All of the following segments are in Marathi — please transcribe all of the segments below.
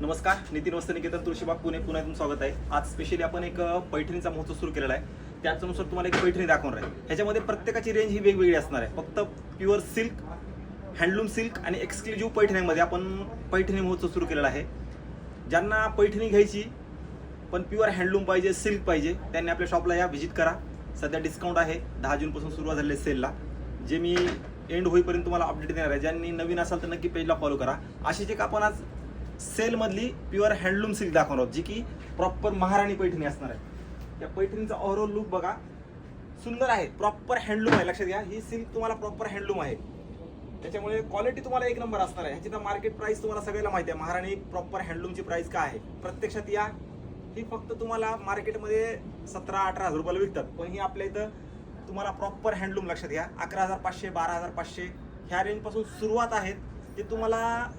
नमस्कार नितीन वस्त निकेतन तुळशीबाग पुणे. पुण्यातून स्वागत आहे. आज स्पेशली आपण एक पैठणीचा महोत्सव सुरू केलेला आहे. त्याच्यानुसार तुम्हाला एक पैठणी दाखवणार आहे. ह्याच्यामध्ये प्रत्येकाची रेंज ही वेगवेगळी असणार आहे. फक्त प्युअर सिल्क हँडलूम सिल्क आणि एक्सक्लुझिव्ह पैठणीमध्ये आपण पैठणी महोत्सव सुरू केलेला आहे. ज्यांना पैठणी घ्यायची पण प्युअर हँडलूम पाहिजे सिल्क पाहिजे त्यांनी आपल्या शॉपला या व्हिजिट करा. सध्या डिस्काउंट आहे. दहा जूनपासून सुरुवात झालेली सेलला जे मी एंड होईपर्यंत तुम्हाला अपडेट देणार आहे. ज्यांनी नवीन असाल तर नक्की पेजला फॉलो करा. अशीच एक आपण आज सेलमधली प्युअर हँडलूम सिल्क दाखवणार आहोत जी की प्रॉपर महाराणी पैठणी असणार आहे. या पैठणीचा ओव्हरऑल लुक बघा. सुंदर आहे प्रॉपर हँडलूम आहे लक्षात घ्या. ही सिल्क तुम्हाला प्रॉपर हँडलूम आहे. त्याच्यामुळे क्वालिटी तुम्हाला एक नंबर असणार आहे. ह्याची तर मार्केट प्राइस तुम्हाला सगळ्याला माहिती आहे. महाराणी प्रॉपर हँडलूमची प्राइस काय आहे? प्रत्यक्षात या. ही फक्त तुम्हाला मार्केटमध्ये सतरा अठरा हजार रुपयाला विकतात. पण ही आपल्या इथं तुम्हाला प्रॉपर हँडलूम लक्षात घ्या. अकरा हजार पाचशे बारा हजार पाचशे ह्या रेंजपासून सुरुवात आहेत. ते तुम्हाला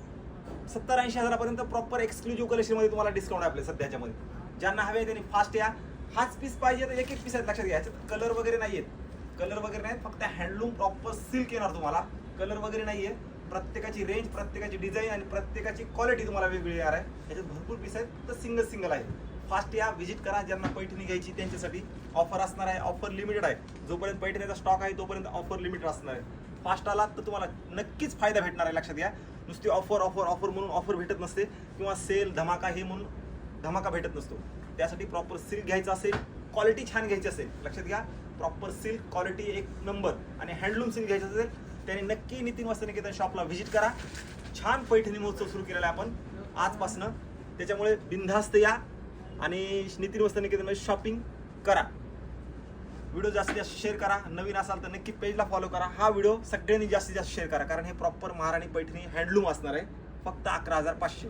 सत्तर ऐंशी हजारापर्यंत प्रॉपर एक्सक्लुझिव्ह कलेक्शनमध्ये तुम्हाला डिस्काउंट आहे आपल्या सध्याच्यामध्ये. ज्यांना हवे त्यांनी फास्ट या. हाच पीस पाहिजे तर एक एक पीस आहेत लक्षात घ्या. याच्यात कलर वगैरे नाही आहेत कलर वगैरे नाहीत फक्त हँडलूम प्रॉपर सिल्क येणार तुम्हाला. कलर वगैरे नाही आहे प्रत्येकाची रेंज प्रत्येकाची डिझाईन आणि प्रत्येकाची क्वालिटी तुम्हाला वेगवेगळी येणार आहे. याच्यात भरपूर पीस आहेत तर सिंगल सिंगल आहे फास्ट या व्हिजिट करा. ज्यांना पैठणी घ्यायची त्यांच्यासाठी ऑफर असणार आहे. ऑफर लिमिटेड आहे. जोपर्यंत पैठणीचा स्टॉक आहे तोपर्यंत ऑफर लिमिटेड असणार आहे. फास्ट आलात तर तुम्हाला नक्कीच फायदा भेटणार आहे लक्षात घ्या. नुसती ऑफर ऑफर ऑफर म्हणून ऑफर भेटत नसते. किंवा सेल धमाका हे म्हणून धमाका भेटत नसतो. त्यासाठी प्रॉपर सिल्क घ्यायचं असेल क्वालिटी छान घ्यायची असेल. लक्षात घ्या प्रॉपर सिल्क क्वालिटी एक नंबर आणि हँडलूम सिल्क घ्यायचं असेल त्याने नक्की नितीन वस्त्र निकेतन शॉपला व्हिजिट करा. छान पैठणी महोत्सव सुरू केलेला आहे आपण आजपासनं. त्याच्यामुळे बिनधास्त या आणि नितीन वस्त्र निकेतनमध्ये शॉपिंग करा. व्हिडिओ जास्तीत जास्त शेअर करा. नवीन असाल तर नक्की पेजला फॉलो करा. हा व्हिडिओ सगळ्यांनी जास्तीत जास्त शेअर करा. कारण हे प्रॉपर महाराणी पैठणी हँडलूम असणार आहे. फक्त अकरा हजार पाचशे.